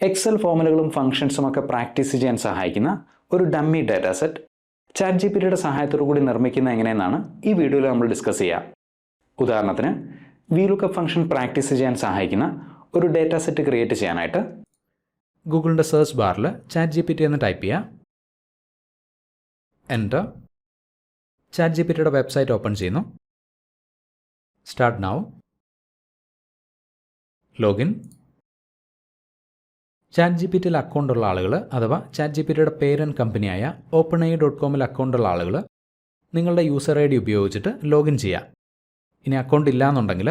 Excel ഫോമുലകളും ഫംഗ്ഷൻസും ഒക്കെ practice ചെയ്യാൻ സഹായിക്കുന്ന ഒരു dummy data set chat G P ടിയുടെ സഹായത്തോടു കൂടി നിർമ്മിക്കുന്ന എങ്ങനെയെന്നാണ് ഈ വീഡിയോയിൽ നമ്മൾ ഡിസ്കസ് ചെയ്യുക ഉദാഹരണത്തിന് വി ലുക്കപ്പ് ഫംഗ്ഷൻ പ്രാക്ടീസ് ചെയ്യാൻ സഹായിക്കുന്ന ഒരു ഡാറ്റ സെറ്റ് ക്രിയേറ്റ് ചെയ്യാനായിട്ട് ഗൂഗിളിന്റെ സെർച്ച് ബാറിൽ ചാറ്റ് ജി പി ടി എന്ന് ടൈപ്പ് ചെയ്യുക എന്റർ ചാറ്റ് ജി പി ടിയുടെ വെബ്സൈറ്റ് ഓപ്പൺ ചെയ്യുന്നു. Start now login chat G P ടിയിൽ അക്കൗണ്ടുള്ള ആളുകൾ അഥവാ ചാറ്റ് ജി പി ടിയുടെ പേരന്റ് കമ്പനിയായ ഓപ്പൺ ഐ ഡോട്ട് കോമിൽ അക്കൗണ്ടുള്ള ആളുകൾ നിങ്ങളുടെ യൂസർ ഐ ഡി ഉപയോഗിച്ചിട്ട് ലോഗിൻ ചെയ്യാം. ഇനി അക്കൗണ്ട് ഇല്ലാന്നുണ്ടെങ്കിൽ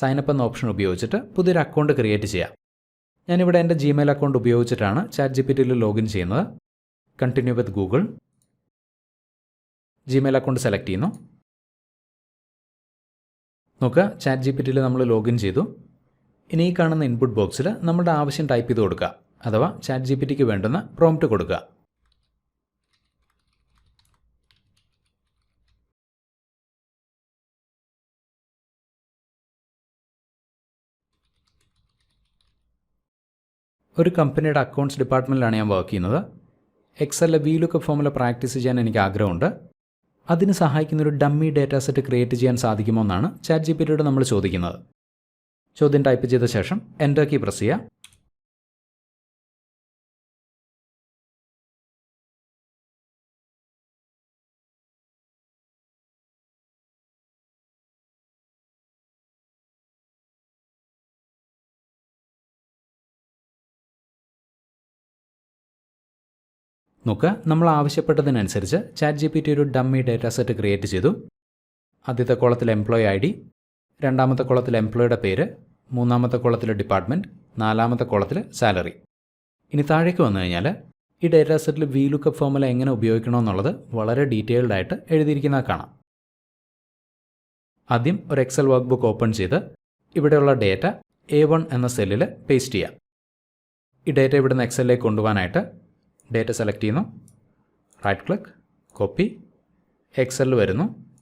സൈനപ്പ് എന്ന ഓപ്ഷൻ ഉപയോഗിച്ചിട്ട് പുതിയൊരു അക്കൗണ്ട് ക്രിയേറ്റ് ചെയ്യാം. ഞാനിവിടെ എന്റെ ജിമെയിൽ അക്കൗണ്ട് ഉപയോഗിച്ചിട്ടാണ് ചാറ്റ് ജി പി ടിയിൽ ലോഗിൻ ചെയ്യുന്നത്. Continue with Google Gmail account select ചെയ്യുന്നു. നോക്കുക ചാറ്റ് ജി പി ടിയിൽ നമ്മൾ ലോഗിൻ ചെയ്തു. ഇനി ഈ കാണുന്ന ഇൻപുട്ട് ബോക്സിൽ നമ്മുടെ ആവശ്യം ടൈപ്പ് ചെയ്ത് കൊടുക്കുക. അഥവാ ചാറ്റ് ജി പി ടിക്ക് വേണ്ടുന്ന പ്രോംപ്റ്റ് കൊടുക്കുക. ഒരു കമ്പനിയുടെ അക്കൗണ്ട്സ് ഡിപ്പാർട്ട്മെന്റിലാണ് ഞാൻ വർക്ക് ചെയ്യുന്നത്. എക്സലിലെ വി ലുക്ക് ഫോമിൽ പ്രാക്ടീസ് ചെയ്യാൻ എനിക്ക് ആഗ്രഹമുണ്ട്. അതിന് സഹായിക്കുന്ന ഒരു ഡമ്മി ഡാറ്റ സെറ്റ് ക്രിയേറ്റ് ചെയ്യാൻ സാധിക്കുമോ എന്നാണ് ചാറ്റ് ജി നമ്മൾ ചോദിക്കുന്നത്. ചോദ്യം ടൈപ്പ് ചെയ്ത ശേഷം എന്റർ കീ പ്രസ് ചെയ്യുക. നോക്കുക നമ്മൾ ആവശ്യപ്പെട്ടതിനനുസരിച്ച് ചാറ്റ് ജി പി ടി ഒരു ഡമ്മി ഡേറ്റ സെറ്റ് ക്രിയേറ്റ് ചെയ്തു. ആദ്യത്തെ കോളത്തിൽ എംപ്ലോയി ഐ ഡി രണ്ടാമത്തെ കോളത്തിൽ എംപ്ലോയിയുടെ പേര് മൂന്നാമത്തെ കോളത്തിൽ ഡിപ്പാർട്ട്മെന്റ് നാലാമത്തെ കോളത്തിൽ സാലറി ഇനി താഴേക്ക് വന്നു കഴിഞ്ഞാൽ ഈ ഡേറ്റാ സെറ്റിൽ വി ലുക്കപ്പ് ഫോമുല എങ്ങനെ ഉപയോഗിക്കണമെന്നുള്ളത് വളരെ ഡീറ്റെയിൽഡ് ആയിട്ട് എഴുതിയിരിക്കുന്നത് കാണാം. ആദ്യം ഒരു എക്സൽ വർക്ക് ബുക്ക് ഓപ്പൺ ചെയ്ത് ഇവിടെയുള്ള ഡേറ്റ എ വൺ എന്ന സെല്ലിൽ പേസ്റ്റ് ചെയ്യാം. ഈ ഡേറ്റ ഇവിടുന്ന് എക്സലിലേക്ക് കൊണ്ടുപോകാനായിട്ട് ഡേറ്റ സെലക്ട് ചെയ്യുന്നു. റൈറ്റ് ക്ലിക്ക് കോപ്പി എക്സലിൽ വരുന്നു.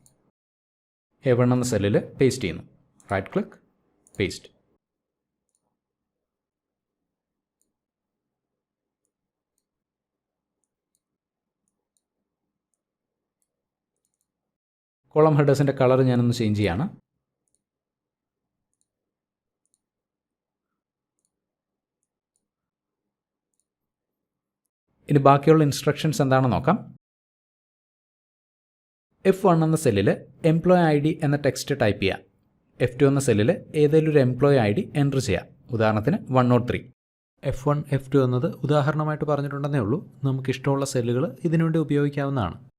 എ വൺ എന്ന സെല്ലിൽ പേസ്റ്റ് ചെയ്യുന്നു. റൈറ്റ് ക്ലിക്ക് പേസ്റ്റ് കോളം ഹെഡേഴ്സിന്റെ കളർ ഞാനൊന്ന് ചേഞ്ച് ചെയ്യാണ്. ഇനി ബാക്കിയുള്ള ഇൻസ്ട്രക്ഷൻസ് എന്താണെന്ന് നോക്കാം. എഫ് വൺ എന്ന സെല്ലിൽ എംപ്ലോയി ഐ ഡി എന്ന ടെക്സ്റ്റ് ടൈപ്പ് ചെയ്യാം. എഫ് ടു എന്ന സെല്ലിൽ ഏതെങ്കിലും ഒരു എംപ്ലോയി ഐ ഡി എന്റർ ചെയ്യാം. ഉദാഹരണത്തിന് one nought three F one F two എന്നത് ഉദാഹരണമായിട്ട് പറഞ്ഞിട്ടുണ്ടെന്നേ ഉള്ളൂ. നമുക്ക് ഇഷ്ടമുള്ള സെല്ലുകൾ ഇതിനുവേണ്ടി ഉപയോഗിക്കാവുന്നതാണ്.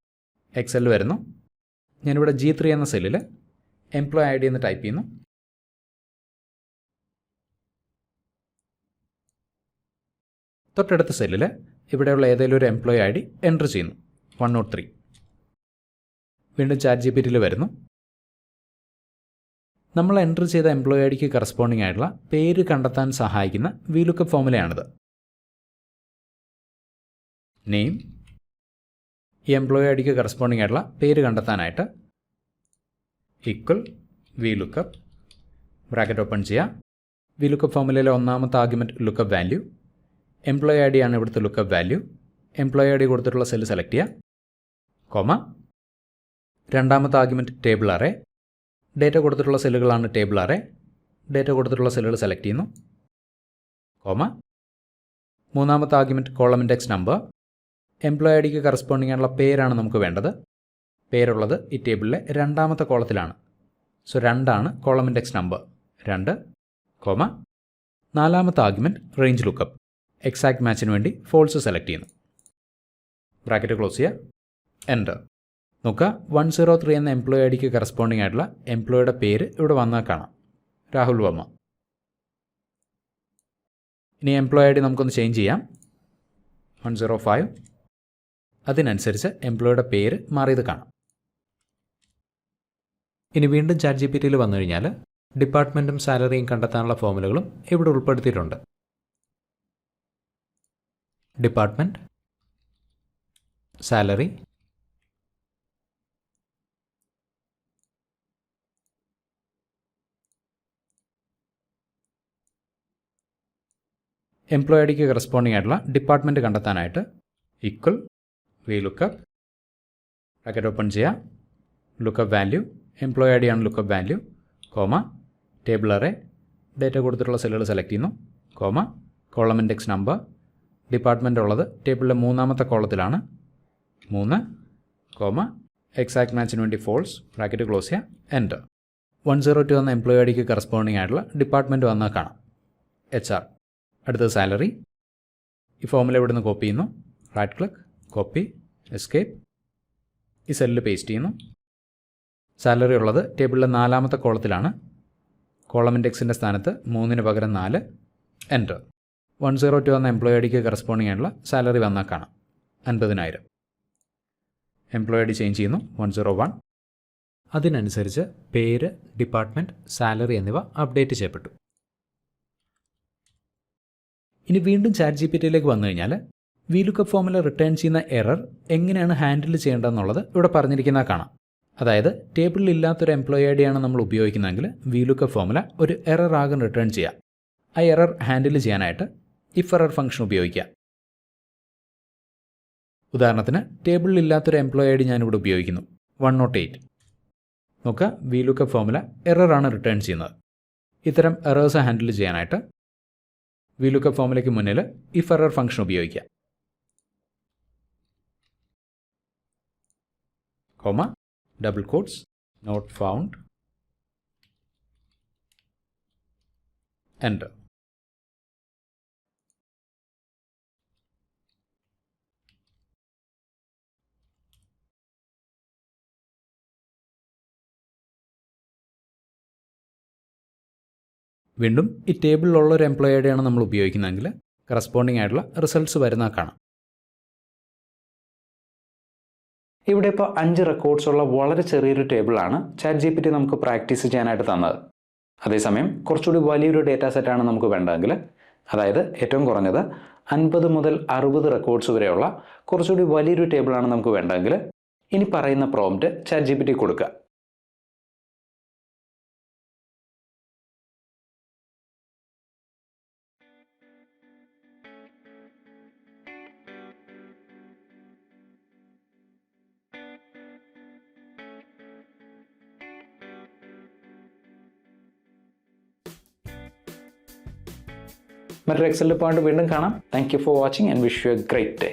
എക്സൽ വരുന്നു. ഞാനിവിടെ ജി ത്രീ എന്ന സെല്ലിൽ എംപ്ലോയി ഐ ഡി എന്ന് ടൈപ്പ് ചെയ്യുന്നു. തൊട്ടടുത്ത സെല്ലിൽ ഇവിടെയുള്ള ഏതെങ്കിലും ഒരു എംപ്ലോയി ഐ ഡി എന്റർ ചെയ്യുന്നു. വൺ നോട്ട് ത്രീ വീണ്ടും ചാറ്റ് ജി പി വരുന്നു. നമ്മൾ എന്റർ ചെയ്ത എംപ്ലോയി ഐഡിക്ക് ഡിക്ക് കറസ്പോണ്ടിങ് ആയിട്ടുള്ള പേര് കണ്ടെത്താൻ സഹായിക്കുന്ന വി ലുക്കപ്പ് ഫോമുലയാണിത് നെയിം ഈ എംപ്ലോയി ഐഡിക്ക് ഡിക്ക് കറസ്പോണ്ടിങ് ആയിട്ടുള്ള പേര് കണ്ടെത്താനായിട്ട് equal V lookup bracket open ചെയ്യുക വി ലുക്കപ്പ് ഫോമുലയിലെ ഒന്നാമത്തെ argument lookup value employee I D ആണ് ഇവിടുത്തെ lookup value employee I D കൊടുത്തിട്ടുള്ള സെല്ല് സെലക്ട് ചെയ്യുക കോമ രണ്ടാമത്തെ ആർഗ്യുമെന്റ് ടേബിൾ അറേ ഡേറ്റ കൊടുത്തിട്ടുള്ള സെല്ലുകളാണ് ടേബിൾ അറേ ഡേറ്റ കൊടുത്തിട്ടുള്ള സെല്ലുകൾ സെലക്ട് ചെയ്യുന്നു. കോമ. മൂന്നാമത്തെ argument column index number employee I ഡിക്ക് കറസ്പോണ്ടിങ് ആയിട്ടുള്ള പേരാണ് നമുക്ക് വേണ്ടത്. പേരുള്ളത് ഈ ടേബിളിലെ രണ്ടാമത്തെ കോളത്തിലാണ്. സോ രണ്ടാണ് കോളം ഇൻഡെക്സ് നമ്പർ രണ്ട്. കോമ. നാലാമത്തെ ആർഗ്യുമെന്റ് റേഞ്ച് ലുക്കപ്പ് എക്സാക്ട് മാച്ചിന് വേണ്ടി ഫോൾസ് സെലക്ട് ചെയ്യുന്നു. ബ്രാക്കറ്റ് ക്ലോസ് ചെയ്യുക. എന്റർ നോക്കുക. വൺ സീറോ ത്രീ എന്ന എംപ്ലോയി ഐ ഡിക്ക് കറസ്പോണ്ടിങ് ആയിട്ടുള്ള എംപ്ലോയിയുടെ പേര് ഇവിടെ വന്നാൽ കാണാം. രാഹുൽ വർമ്മ. ഇനി എംപ്ലോയി ഐ ഡി നമുക്കൊന്ന് ചേഞ്ച് ചെയ്യാം. വൺ സീറോ ഫൈവ് അതിനനുസരിച്ച് എംപ്ലോയിയുടെ പേര് മാറിയത് കാണാം. ഇനി വീണ്ടും ചാറ്റ് ജി പി ടിയിൽ വന്നു കഴിഞ്ഞാൽ ഡിപ്പാർട്ട്മെന്റും സാലറിയും കണ്ടെത്താനുള്ള ഫോമുലകളും ഇവിടെ ഉൾപ്പെടുത്തിയിട്ടുണ്ട്. ഡിപ്പാർട്ട്മെന്റ് സാലറി എംപ്ലോയി ഐ ഡിക്ക് കറസ്പോണ്ടിങ് ആയിട്ടുള്ള ഡിപ്പാർട്ട്മെന്റ് കണ്ടെത്താനായിട്ട് equal V lookup bracket open ചെയ്യുക lookup value employee I D ആണ് lookup value comma table array data കൊടുത്തിട്ടുള്ള സെല്ലുകൾ സെലക്ട് ചെയ്യുന്നു comma column index number department ഉള്ളത് ടേബിളിലെ മൂന്നാമത്തെ കോളത്തിലാണ് മൂന്ന് കോമ എക്സാക്ട് മാച്ചിന് വേണ്ടി ഫോൾസ് ബ്രാക്കറ്റ് ക്ലോസ് ചെയ്യുക എന്റർ വൺ സീറോ ടു എന്ന എംപ്ലോയി ഐ ഡിക്ക് കറസ്പോണ്ടിങ് ആയിട്ടുള്ള ഡിപ്പാർട്ട്മെന്റ് വന്നാൽ കാണാം എച്ച് ആർ അടുത്തത് സാലറി ഈ ഫോമിൽ ഇവിടുന്ന് കോപ്പി ചെയ്യുന്നു. റൈറ്റ് ക്ലിക്ക് കോപ്പി എസ്കേപ്പ് ഈ സെല്ലിൽ പേസ്റ്റ് ചെയ്യുന്നു. സാലറി ഉള്ളത് ടേബിളിലെ നാലാമത്തെ കോളത്തിലാണ് കോളം ഇൻഡെക്സിന്റെ സ്ഥാനത്ത് മൂന്നിന് പകരം നാല്. എന്റർ വൺ സീറോ ടു എന്ന എംപ്ലോയി ഐ ഡിക്ക് കറസ്പോണ്ടിങ് ആയിട്ടുള്ള സാലറി വന്നാൽ കാണാം. അൻപതിനായിരം. എംപ്ലോയി ഐ ഡി ചേഞ്ച് ചെയ്യുന്നു. വൺ സീറോ വൺ അതിനനുസരിച്ച് പേര് ഡിപ്പാർട്ട്മെന്റ് സാലറി എന്നിവ അപ്ഡേറ്റ് ചെയ്യപ്പെട്ടു. ഇനി വീണ്ടും ചാറ്റ് ജി പി ടിയിലേക്ക് വന്നു കഴിഞ്ഞാൽ വി ലുക്കപ്പ് ഫോമിൽ റിട്ടേൺ ചെയ്യുന്ന എറർ എങ്ങനെയാണ് ഹാൻഡിൽ ചെയ്യേണ്ടതെന്നുള്ളത് ഇവിടെ പറഞ്ഞിരിക്കുന്ന കാണാം. അതായത് ടേബിളിൽ ഇല്ലാത്തൊരു എംപ്ലോയി ഐ ഡിയാണ് നമ്മൾ ഉപയോഗിക്കുന്നതെങ്കിൽ വി ലുക്കപ്പ് ഫോമുല ഒരു എറർ ആകും റിട്ടേൺ ചെയ്യാം ആ എറർ ഹാൻഡിൽ ചെയ്യാനായിട്ട് ഇഫ് എറർ ഫംഗ്ഷൻ ഉപയോഗിക്കാം ഉദാഹരണത്തിന് ടേബിളിൽ ഇല്ലാത്തൊരു എംപ്ലോയി ഐ ഡി ഞാനിവിടെ ഉപയോഗിക്കുന്നു. വൺ നോട്ട് എയ്റ്റ് നോക്കുക വി ലുക്കപ്പ് എറർ ആണ് റിട്ടേൺ ചെയ്യുന്നത്. ഇത്തരം എറേഴ്സ് ഹാൻഡിൽ ചെയ്യാനായിട്ട് വി ലുക്കപ്പ് ഫോമിലേക്ക് മുന്നിൽ ഈ ഫെറർ ഫംഗ്ഷൻ ഉപയോഗിക്കാം comma double quotes not found enter വീണ്ടും ഈ ടേബിളിലുള്ള ഒരു എംപ്ലോയി ഐഡിയാണ് നമ്മൾ ഉപയോഗിക്കുന്നതെങ്കിൽ കറസ്പോണ്ടിങ് ആയിട്ടുള്ള റിസൾട്ട്സ് വരുന്ന കാണാം. ഇവിടെ ഇപ്പോൾ അഞ്ച് റെക്കോർഡ്സ് ഉള്ള വളരെ ചെറിയൊരു ടേബിളാണ് ചാറ്റ് ജി പി ടി നമുക്ക് പ്രാക്ടീസ് ചെയ്യാനായിട്ട് തന്നത്. അതേസമയം കുറച്ചുകൂടി വലിയൊരു ഡേറ്റാ സെറ്റാണ് നമുക്ക് വേണ്ടതെങ്കിൽ അതായത് ഏറ്റവും കുറഞ്ഞത് അൻപത് മുതൽ അറുപത് റെക്കോർഡ്സ് വരെയുള്ള കുറച്ചുകൂടി വലിയൊരു ടേബിളാണ് നമുക്ക് വേണ്ടതെങ്കിൽ ഇനി പറയുന്ന prompt chat G P T കൊടുക്കുക. മറ്റൊരു എക്സൽ പോയിന്റ് വീണ്ടും കാണാം. Thank you for watching and wish you a great day